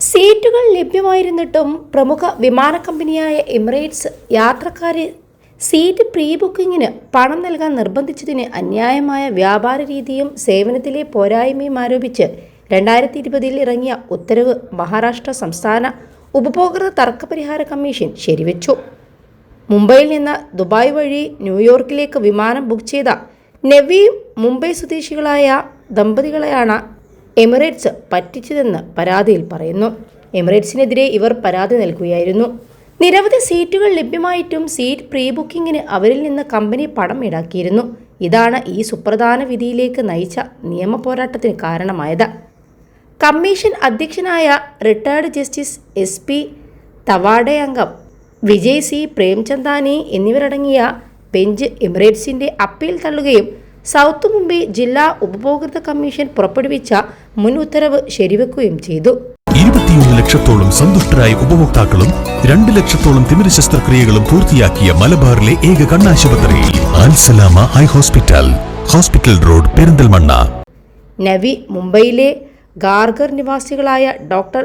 സീറ്റുകൾ ലഭ്യമായിരുന്നിട്ടും പ്രമുഖ വിമാന കമ്പനിയായ എമിറേറ്റ്സ് യാത്രക്കാരെ സീറ്റ് പ്രീ ബുക്കിങ്ങിന് പണം നൽകാൻ നിർബന്ധിച്ചതിന് അന്യായമായ വ്യാപാര രീതിയും സേവനത്തിലെ പോരായ്മയും ആരോപിച്ച് രണ്ടായിരത്തി ഇരുപതിൽ ഇറങ്ങിയ ഉത്തരവ് മഹാരാഷ്ട്ര സംസ്ഥാന ഉപഭോക്തൃ തർക്കപരിഹാര കമ്മീഷൻ ശരിവെച്ചു. മുംബൈയിൽ നിന്ന് ദുബായ് വഴി ന്യൂയോർക്കിലേക്ക് വിമാനം ബുക്ക് ചെയ്ത നെവി മുംബൈ സ്വദേശികളായ ദമ്പതികളെയാണ് എമിറേറ്റ്സ് പറ്റിച്ചതെന്ന് പരാതിയിൽ പറയുന്നു. എമിറേറ്റ്സിനെതിരെ ഇവർ പരാതി നൽകുകയായിരുന്നു. നിരവധി സീറ്റുകൾ ലഭ്യമായിട്ടും സീറ്റ് പ്രീ ബുക്കിങ്ങിന് അവരിൽ നിന്ന് കമ്പനി പണം ഈടാക്കിയിരുന്നു. ഇതാണ് ഈ സുപ്രധാന വിധിയിലേക്ക് നയിച്ച നിയമ പോരാട്ടത്തിന് കാരണമായത്. കമ്മീഷൻ അധ്യക്ഷനായ retired justice S P Tawade അംഗം വിജയ് സി പ്രേംചന്ദാനി എന്നിവരടങ്ങിയ ബെഞ്ച് എമിറേറ്റ്സിന്റെ അപ്പീൽ തള്ളുകയും സൗത്ത് മുംബൈ ജില്ലാ ഉപഭോക്തൃ കമ്മീഷൻ പുറപ്പെടുവിച്ച മുൻ ഉത്തരവ് ശരിവെക്കുകയും ചെയ്തു. ഇരുപത്തിയൊന്ന് ലക്ഷത്തോളം സന്തുഷ്ടരായ ഉപഭോക്താക്കളും രണ്ട് ലക്ഷത്തോളം തിമിര ശസ്ത്രക്രിയകളും പൂർത്തിയാക്കിയ മലബാറിലെ ഏക കണ്ണാശുപത്രി Alsalama eye hospital hospital road Perinthalmanna. Navi മുംബൈയിലെ ഗാർഗർ നിവാസികളായ ഡോക്ടർ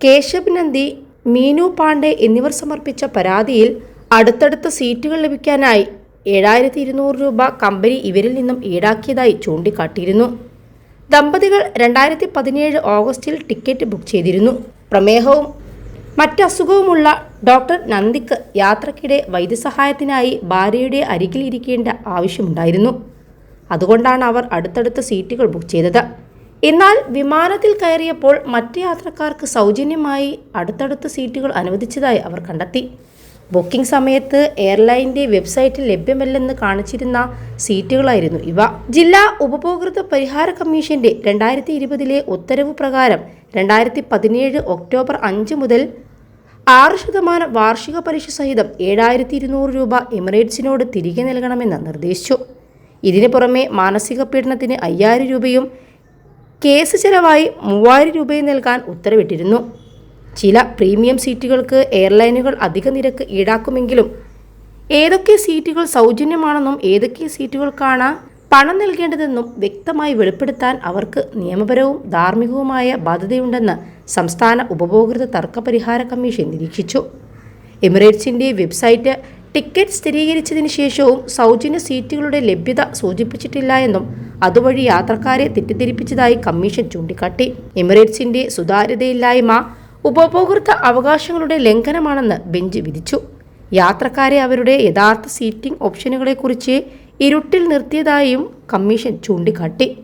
കേശബ് നന്ദി മീനു പാണ്ഡെ എന്നിവർ സമർപ്പിച്ച പരാതിയിൽ അടുത്തടുത്ത സീറ്റുകൾ ലഭിക്കാനായി ഏഴായിരത്തി ഇരുന്നൂറ് രൂപ കമ്പനി ഇവരിൽ നിന്നും ഈടാക്കിയതായി ചൂണ്ടിക്കാട്ടിയിരുന്നു. ദമ്പതികൾ രണ്ടായിരത്തി പതിനേഴ് ഓഗസ്റ്റിൽ ടിക്കറ്റ് ബുക്ക് ചെയ്തിരുന്നു. പ്രമേഹവും മറ്റസുഖവുമുള്ള ഡോക്ടർ നന്ദിക്ക് യാത്രക്കിടെ വൈദ്യസഹായത്തിനായി ഭാര്യയുടെ അരികിൽ ഇരിക്കേണ്ട ആവശ്യമുണ്ടായിരുന്നു. അതുകൊണ്ടാണ് അവർ അടുത്തടുത്ത സീറ്റുകൾ ബുക്ക് ചെയ്തത്. എന്നാൽ വിമാനത്തിൽ കയറിയപ്പോൾ മറ്റ് യാത്രക്കാർക്ക് സൗജന്യമായി അടുത്തടുത്ത സീറ്റുകൾ അനുവദിച്ചതായി അവർ കണ്ടെത്തി. ബുക്കിംഗ് സമയത്ത് എയർലൈന്റെ വെബ്സൈറ്റിൽ ലഭ്യമല്ലെന്ന് കാണിച്ചിരുന്ന സീറ്റുകളായിരുന്നു ഇവ. ജില്ലാ ഉപഭോക്തൃ പരിഹാര കമ്മീഷന്റെ രണ്ടായിരത്തി ഇരുപതിലെ ഉത്തരവ് പ്രകാരം രണ്ടായിരത്തി പതിനേഴ് ഒക്ടോബർ അഞ്ച് മുതൽ ആറ് ശതമാനം വാർഷിക പലിശ സഹിതം ഏഴായിരത്തി ഇരുന്നൂറ് രൂപ എമിറേറ്റ്സിനോട് തിരികെ നൽകണമെന്ന് നിർദ്ദേശിച്ചു. ഇതിനു പുറമെ മാനസിക പീഡനത്തിന് അയ്യായിരം രൂപയും കേസ് ചെലവായി മൂവായിരം രൂപയും നൽകാൻ ഉത്തരവിട്ടിരുന്നു. ചില പ്രീമിയം സീറ്റുകൾക്ക് എയർലൈനുകൾ അധിക നിരക്ക് ഈടാക്കുമെങ്കിലും ഏതൊക്കെ സീറ്റുകൾ സൗജന്യമാണെന്നും ഏതൊക്കെ സീറ്റുകൾക്കാണ് പണം നൽകേണ്ടതെന്നും വ്യക്തമായി വെളിപ്പെടുത്താൻ അവർക്ക് നിയമപരവും ധാർമ്മികവുമായ ബാധ്യതയുണ്ടെന്ന് സംസ്ഥാന ഉപഭോക്തൃ തർക്കപരിഹാര കമ്മീഷൻ നിരീക്ഷിച്ചു. എമിറേറ്റ്സിന്റെ വെബ്സൈറ്റ് ടിക്കറ്റ് സ്ഥിരീകരിച്ചതിന് ശേഷവും സൗജന്യ സീറ്റുകളുടെ ലഭ്യത സൂചിപ്പിച്ചിട്ടില്ല എന്നും അതുവഴി യാത്രക്കാരെ തെറ്റിദ്ധരിപ്പിച്ചതായി കമ്മീഷൻ ചൂണ്ടിക്കാട്ടി. എമിറേറ്റ്സിന്റെ സുതാര്യതയില്ലായ്മ ഉപഭോക്തൃ അവകാശങ്ങളുടെ ലംഘനമാണെന്ന് ബെഞ്ച് വിധിച്ചു. യാത്രക്കാരെ അവരുടെ യഥാർത്ഥ സീറ്റിംഗ് ഓപ്ഷനുകളെക്കുറിച്ച് ഇരുട്ടിൽ നിർത്തിയതായും കമ്മീഷൻ ചൂണ്ടിക്കാട്ടി.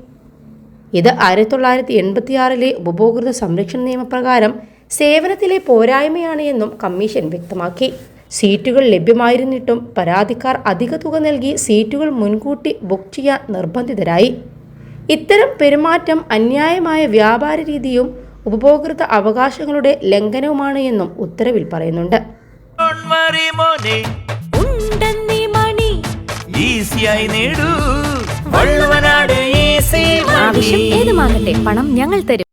ഇത് ആയിരത്തി തൊള്ളായിരത്തി എൺപത്തിയാറിലെ ഉപഭോക്തൃ സംരക്ഷണ നിയമപ്രകാരം സേവനത്തിലെ പോരായ്മയാണ് എന്നും കമ്മീഷൻ വ്യക്തമാക്കി. സീറ്റുകൾ ലഭ്യമായിരുന്നിട്ടും പരാതിക്കാർ അധിക തുക നൽകി സീറ്റുകൾ മുൻകൂട്ടി ബുക്ക് ചെയ്യാൻ നിർബന്ധിതരായി. ഇത്തരം പെരുമാറ്റം അന്യായമായ വ്യാപാര രീതിയും ഉപഭോക്തൃ അവകാശങ്ങളുടെ ലംഘനവുമാണ് എന്നും ഉത്തരവിൽ പറയുന്നുണ്ട്. Don't worry, മോനെ ഉണ്ടെന്നീ മണി. ഈസിയായി നേടൂ. വള്ളുവനാട് ഈസി ആവശ്യം ഏതുമാകട്ടെ പണം ഞങ്ങൾ തരും.